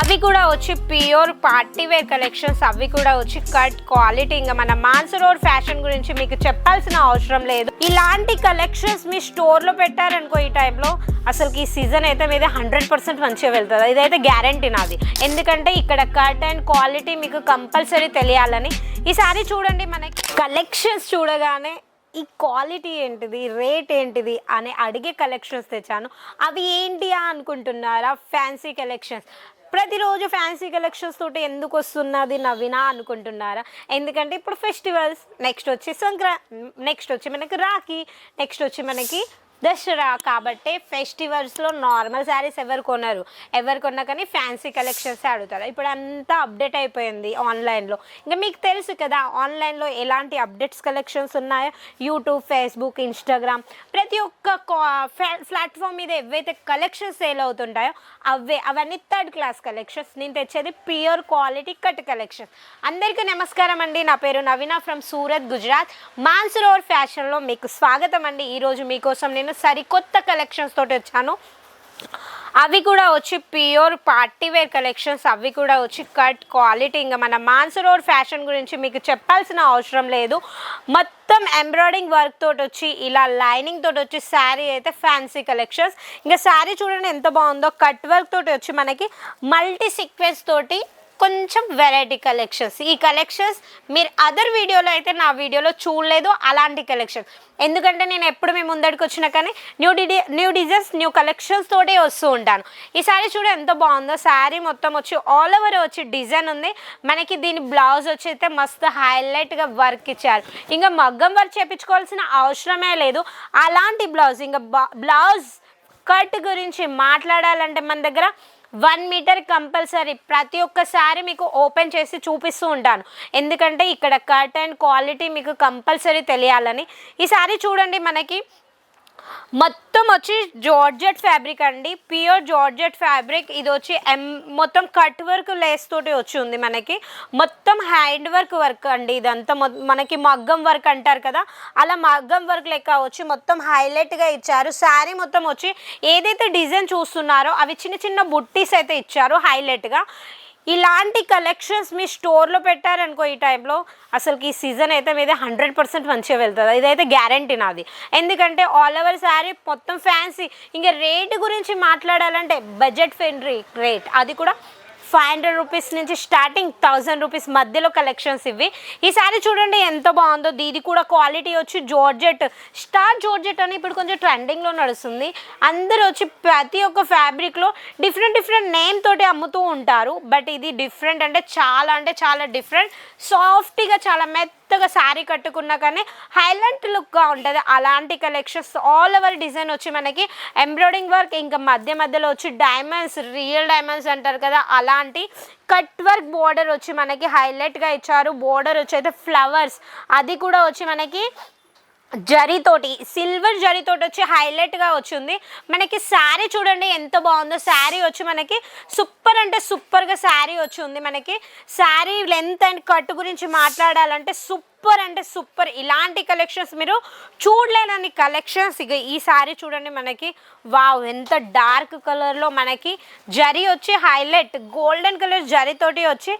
అవి కూడా వచ్చి ప్యూర్ పార్టీ వేర్ కలెక్షన్స్ అవి కూడా వచ్చి కట్ క్వాలిటీ. ఇంకా మన మాన్సరోర్ ఫ్యాషన్ గురించి మీకు చెప్పాల్సిన అవసరం లేదు. ఇలాంటి కలెక్షన్స్ మీ స్టోర్లో పెట్టారనుకో ఈ టైంలో అసలు ఈ సీజన్ అయితే మీద హండ్రెడ్ పర్సెంట్ మంచిగా వెళ్తుంది. ఇదైతే గ్యారంటీ నాది. ఎందుకంటే ఇక్కడ కట్ అండ్ క్వాలిటీ మీకు కంపల్సరీ తెలియాలని. ఈసారి చూడండి మనకి కలెక్షన్స్ చూడగానే ఈ క్వాలిటీ ఏంటిది? రేట్ ఏంటిది? అని అడిగే కలెక్షన్స్ తెచ్చాను. అవి ఏంటి అనుకుంటున్నారా? Fancy collections. ప్రతిరోజు ఫ్యాన్సీ కలెక్షన్స్ తోటి ఎందుకు వస్తున్నది నవ్వినా అనుకుంటున్నారా? ఎందుకంటే ఇప్పుడు ఫెస్టివల్స్ నెక్స్ట్ వచ్చి సంక్రా నెక్స్ట్ వచ్చి మనకి రాఖీ నెక్స్ట్ వచ్చి మనకి దసరా కాబట్టి ఫెస్టివల్స్లో నార్మల్ శారీస్ ఎవరు కొనరు. ఎవరు కొన్నా కానీ ఫ్యాన్సీ కలెక్షన్స్ అడుగుతారు. ఇప్పుడు అంతా అప్డేట్ అయిపోయింది ఆన్లైన్లో. ఇంకా మీకు తెలుసు కదా ఆన్లైన్లో ఎలాంటి అప్డేట్స్ కలెక్షన్స్ ఉన్నాయో? YouTube Facebook Instagram. ప్రతి ఒక్క ప్లాట్ఫామ్ మీద ఏవైతే కలెక్షన్స్ సేల్ అవుతుంటాయో అవే అవన్నీ థర్డ్ క్లాస్ కలెక్షన్స్. నేను తెచ్చేది ప్యూర్ క్వాలిటీ కట్ కలెక్షన్ అందరికీ నమస్కారం అండి. నా పేరు నవీన ఫ్రమ్ సూరత్ గుజరాత్. మాన్సరోవర్ ఫ్యాషన్లో మీకు స్వాగతం అండి. ఈరోజు మీకోసం నేను సరికొత్త కలెక్షన్స్ తోటి వచ్చాను. అవి కూడా వచ్చి ప్యూర్ పార్టీ వేర్ కలెక్షన్స్ అవి కూడా వచ్చి కట్ క్వాలిటీ ఇంకా మన మాన్సరోడ్ ఫ్యాషన్ గురించి మీకు చెప్పాల్సిన అవసరం లేదు. మొత్తం ఎంబ్రాయిడింగ్ వర్క్ తోటి వచ్చి ఇలా లైనింగ్ తోటి వచ్చి శారీ అయితే ఫ్యాన్సీ కలెక్షన్స్ ఇంకా శారీ చూడండి ఎంత బాగుందో. కట్ వర్క్ తోటి వచ్చి మనకి మల్టీ సీక్వెన్స్ తోటి కొంచెం వెరైటీ కలెక్షన్స్ ఈ కలెక్షన్స్ మీరు అదర్ వీడియోలో అయితే నా వీడియోలో చూడలేదు అలాంటి కలెక్షన్ ఎందుకంటే నేను ఎప్పుడు మేము ముందడికి వచ్చినా కానీ న్యూ డి న్యూ డిజైన్స్ న్యూ కలెక్షన్స్ తోటే వస్తూ ఉంటాను. ఈ శారీ చూడ ఎంత బాగుందో. శారీ మొత్తం వచ్చి ఆల్ ఓవర్ వచ్చి డిజైన్ ఉంది. మనకి దీని బ్లౌజ్ వచ్చి అయితే మస్తు హైలైట్గా వర్క్ ఇచ్చారు. ఇంకా మగ్గం వర్క్ చేపించుకోవాల్సిన అవసరమే లేదు. అలాంటి బ్లౌజ్ ఇంకా బ్లౌజ్ కట్ గురించి మాట్లాడాలంటే మన దగ్గర వన్ మీటర్ కంపల్సరీ. ప్రతి ఒక్కసారి మీకు ఓపెన్ చేసి చూపిస్తూ ఉంటాను. ఎందుకంటే ఇక్కడ కర్టెన్ క్వాలిటీ మీకు కంపల్సరీ తెలియాలని. ఈసారి చూడండి మనకి మొత్తం వచ్చి జార్జెట్ ఫ్యాబ్రిక్ అండి. ప్యూర్ జార్జెట్ ఫ్యాబ్రిక్ ఇది వచ్చి ఎం మొత్తం కట్ వర్క్ లేస్ తోటి వచ్చి ఉంది మనకి. మొత్తం హ్యాండ్ వర్క్ వర్క్ అండి ఇదంతా. మనకి మగ్గం వర్క్ అంటారు కదా. అలా మగ్గం వర్క్ లెక్క వచ్చి మొత్తం హైలైట్గా ఇచ్చారు. శారీ మొత్తం వచ్చి ఏదైతే డిజైన్ చూస్తున్నారో అవి చిన్న చిన్న బుట్టీస్ అయితే ఇచ్చారు హైలైట్గా ఇలాంటి కలెక్షన్స్ మీ స్టోర్లో పెట్టారనుకో ఈ టైంలో అసలు ఈ సీజన్ అయితే మీద హండ్రెడ్ పర్సెంట్ మంచిగా వెళ్తుంది. ఇదైతే గ్యారంటీ నాది. ఎందుకంటే ఆల్ ఓవర్ శారీ మొత్తం ఫ్యాన్సీ ఇంకా రేట్ గురించి మాట్లాడాలంటే బడ్జెట్ ఫ్రెండ్లీ రేట్ అది కూడా ఫైవ్ హండ్రెడ్ రూపీస్ నుంచి స్టార్టింగ్ థౌజండ్ రూపీస్ మధ్యలో కలెక్షన్స్ ఇవి. ఈ శారీ చూడండి ఎంత బాగుందో. ఇది కూడా క్వాలిటీ వచ్చి జోర్జెట్ స్టార్ జోర్జెట్ అని ఇప్పుడు కొంచెం ట్రెండింగ్లో నడుస్తుంది. అందరూ వచ్చి ప్రతి ఒక్క ఫ్యాబ్రిక్లో డిఫరెంట్ డిఫరెంట్ నేమ్ తోటి అమ్ముతూ ఉంటారు. బట్ ఇది డిఫరెంట్ అంటే చాలా అంటే చాలా డిఫరెంట్. సాఫ్ట్గా చాలా మెత్తగా శారీ కట్టుకున్నా కానీ హైలైట్ లుక్గా ఉంటుంది. అలాంటి కలెక్షన్స్ ఆల్ ఓవర్ డిజైన్ వచ్చి మనకి ఎంబ్రాయిడింగ్ వర్క్ ఇంకా మధ్య మధ్యలో వచ్చి డైమండ్స్ రియల్ డైమండ్స్ అంటారు కదా అలా అలాంటి కట్ వర్క్ బోర్డర్ వచ్చి మనకి హైలైట్గా ఇచ్చారు. బోర్డర్ వచ్చి అయితే ఫ్లవర్స్ అది కూడా వచ్చి మనకి జరీతోటి సిల్వర్ జరీతోటి వచ్చి హైలైట్గా వచ్చింది. మనకి శారీ చూడండి ఎంత బాగుందో. శారీ వచ్చి మనకి సూపర్ అంటే సూపర్గా శారీ వచ్చి ఉంది మనకి. శారీ లెంత్ అండ్ కట్ గురించి మాట్లాడాలంటే సూపర్ సూపర్ అంటే సూపర్. ఇలాంటి కలెక్షన్స్ మీరు చూడలేనని కలెక్షన్స్ ఇక ఈ శారీ చూడండి మనకి. వావ్ ఎంత డార్క్ కలర్లో మనకి జరీ వచ్చి హైలైట్ గోల్డెన్ కలర్ జరీతోటి వచ్చి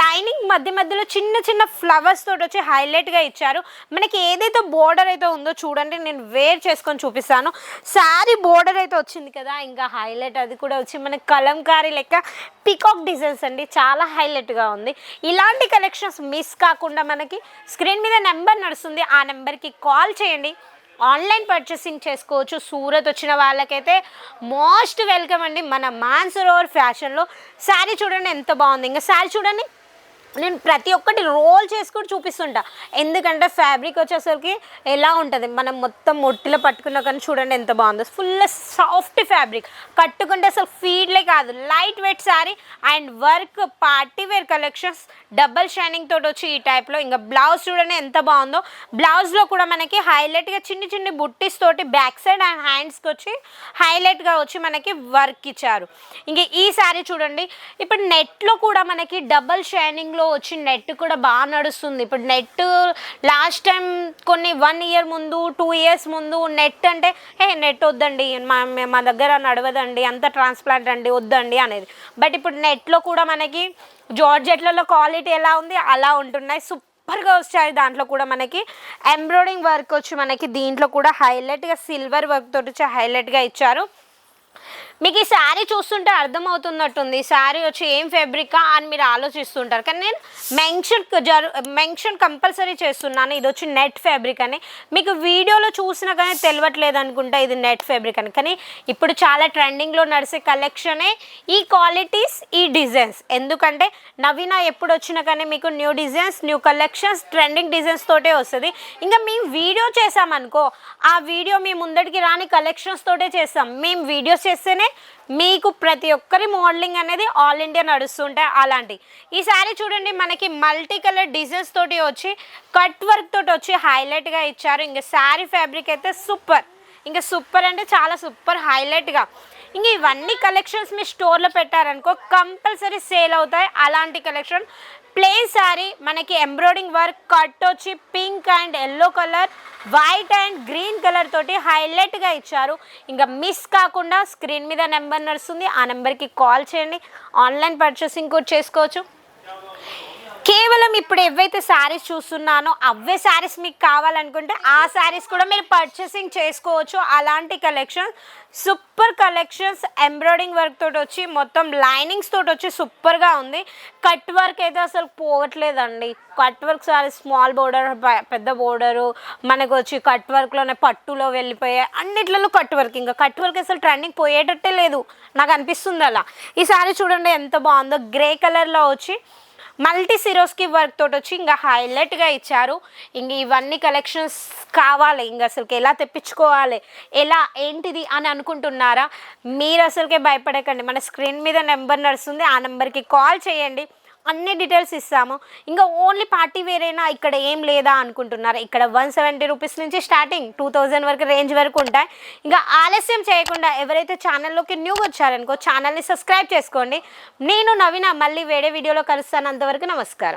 లైనింగ్ మధ్య మధ్యలో చిన్న చిన్న ఫ్లవర్స్ తోటి వచ్చి హైలైట్గా ఇచ్చారు. మనకి ఏదైతే బోర్డర్ అయితే ఉందో చూడండి నేను వేర్ చేసుకొని చూపిస్తాను. శారీ బోర్డర్ అయితే వచ్చింది కదా ఇంకా హైలైట్ అది కూడా వచ్చి మనకి కలంకారీ లెక్క పికాక్ డిజైన్స్ అండి. చాలా హైలైట్గా ఉంది. ఇలాంటి కలెక్షన్స్ మిస్ కాకుండా మనకి స్క్రీన్ మీద నెంబర్ నడుస్తుంది ఆ నెంబర్కి కాల్ చేయండి. ఆన్లైన్ పర్చేసింగ్ చేసుకోవచ్చు. సూరత్ వచ్చిన వాళ్ళకైతే మోస్ట్ వెల్కమ్ అండి. మన మాన్సరోవర్ ఫ్యాషన్లో శారీ చూడండి ఎంత బాగుంది. ఇంకా శారీ చూడండి. నేను ప్రతి ఒక్కటి రోల్ చేసుకొని చూపిస్తుంటా. ఎందుకంటే ఫ్యాబ్రిక్ వచ్చేసరికి ఎలా ఉంటుంది? మనం మొత్తం మొట్టిలో పట్టుకున్నా కానీ చూడండి ఎంత బాగుందో. ఫుల్ సాఫ్ట్ ఫ్యాబ్రిక్ కట్టుకుంటే అసలు ఫీడ్లే కాదు. Light weight sari and work party wear collections double shining తోటి వచ్చి ఈ టైప్లో ఇంకా బ్లౌజ్ చూడండి ఎంత బాగుందో. బ్లౌజ్లో కూడా మనకి హైలైట్గా చిన్ని చిన్ని బుట్టీస్ తోటి బ్యాక్ సైడ్ అండ్ హ్యాండ్స్కి వచ్చి హైలైట్గా వచ్చి మనకి వర్క్ ఇచ్చారు. ఇంక ఈ శారీ చూడండి. ఇప్పుడు నెట్లో కూడా మనకి డబల్ షైనింగ్లో వచ్చి నెట్ కూడా బాగా నడుస్తుంది. ఇప్పుడు నెట్ లాస్ట్ టైం కొన్ని వన్ ఇయర్ ముందు టూ ఇయర్స్ ముందు నెట్ అంటే ఏ నెట్ వద్దండి. మా మా దగ్గర నడవదండి. అంత ట్రాన్స్ప్లాంట్ అండి వద్దండి అనేది. బట్ ఇప్పుడు నెట్లో కూడా మనకి జార్జెట్లలో క్వాలిటీ ఎలా ఉంది అలా ఉంటున్నాయి. సూపర్గా వచ్చాయి దాంట్లో కూడా మనకి. ఎంబ్రాయిడింగ్ వర్క్ వచ్చి మనకి దీంట్లో కూడా హైలైట్గా సిల్వర్ వర్క్ తోటి వచ్చి హైలైట్గా ఇచ్చారు. మీకు ఈ శారీ చూస్తుంటే అర్థమవుతున్నట్టుంది. శారీ వచ్చి ఏం ఫెబ్రికా అని మీరు ఆలోచిస్తుంటారు. కానీ నేను మెన్షన్ జరు మెన్షన్ కంపల్సరీ చేస్తున్నాను. ఇది వచ్చి నెట్ ఫ్యాబ్రిక్ అని. మీకు వీడియోలో చూసినా కానీ తెలియట్లేదు అనుకుంటా ఇది నెట్ ఫ్యాబ్రిక్ అని. కానీ ఇప్పుడు చాలా ట్రెండింగ్లో నడిచే కలెక్షనే ఈ క్వాలిటీస్ ఈ డిజైన్స్ ఎందుకంటే నవీన ఎప్పుడు వచ్చినా కానీ మీకు new designs new collections trending designs తోటే వస్తుంది. ఇంకా మేము వీడియో చేసామనుకో ఆ వీడియో మీ ముందడికి రాని కలెక్షన్స్ తోటే చేస్తాం. మేము వీడియోస్ చేస్తేనే మీకు ప్రతి ఒక్కరి మోడలింగ్ అనేది ఆల్ ఇండియా నడుస్తుంటాయి అలాంటి. ఈ శారీ చూడండి మనకి మల్టీ కలర్ డిజైన్స్ తోటి వచ్చి కట్ వర్క్ తోటి వచ్చి హైలైట్గా ఇచ్చారు. ఇంకా శారీ ఫ్యాబ్రిక్ అయితే సూపర్ ఇంకా సూపర్ అంటే చాలా సూపర్ హైలైట్గా ఇంకా ఇవన్నీ కలెక్షన్స్ మీ స్టోర్లో పెట్టారనుకో కంపల్సరీ సేల్ అవుతాయి. అలాంటి కలెక్షన్ ప్లెయిన్ శారీ మనకి ఎంబ్రాయిడింగ్ వర్క్ కట్ వచ్చి pink and yellow colour white and green colour తోటి హైలైట్గా ఇచ్చారు. ఇంకా మిస్ కాకుండా స్క్రీన్ మీద నెంబర్ నడుస్తుంది. ఆ నెంబర్కి కాల్ చేయండి. ఆన్లైన్ పర్చేసింగ్ కూడా చేసుకోవచ్చు. కేవలం ఇప్పుడు ఏవైతే శారీస్ చూస్తున్నానో అవే శారీస్ మీకు కావాలనుకుంటే ఆ శారీస్ కూడా మీరు పర్చేసింగ్ చేసుకోవచ్చు. అలాంటి collections super collections embroidering work తోటి వచ్చి మొత్తం లైనింగ్స్ తోటి వచ్చి సూపర్గా ఉంది. కట్ వర్క్ అయితే అసలు పోవట్లేదండి. Cut work sari small border పెద్ద బోర్డరు మనకు వచ్చి కట్ వర్క్లోనే పట్టులో వెళ్ళిపోయాయి అన్నిట్లలో కట్ వర్క్ ఇంకా కట్ వర్క్ అసలు ట్రెండింగ్ పోయేటట్టే లేదు. నాకు అనిపిస్తుంది అలా. ఈ సారీ చూడండి ఎంత బాగుందో. గ్రే కలర్లో వచ్చి మల్టీ సిరోస్కి వర్క్ తోటి వచ్చి ఇంకా హైలైట్గా ఇచ్చారు. ఇంక ఇవన్నీ కలెక్షన్స్ కావాలి ఇంక అసలుకి ఎలా తెప్పించుకోవాలి ఎలా ఏంటిది అని అనుకుంటున్నారా? మీరు అసలుకే భయపడకండి. మన స్క్రీన్ మీద నెంబర్ నడుస్తుంది ఆ నెంబర్కి కాల్ చేయండి. అన్ని డీటెయిల్స్ ఇస్తాము. ఇంకా ఓన్లీ పార్టీ వేరేనా ఇక్కడ ఏం లేదా అనుకుంటున్నారు? ఇక్కడ వన్ సెవెంటీ రూపీస్ నుంచి స్టార్టింగ్ టూ థౌజండ్ వరకు రేంజ్ వరకు ఉంటాయి. ఇంకా ఆలస్యం చేయకుండా ఎవరైతే ఛానల్లోకి న్యూ వచ్చారనుకో ఛానల్ని సబ్స్క్రైబ్ చేసుకోండి. నేను నవీన మళ్ళీ వేరే వీడియోలో కలుస్తాను. అంతవరకు నమస్కారం.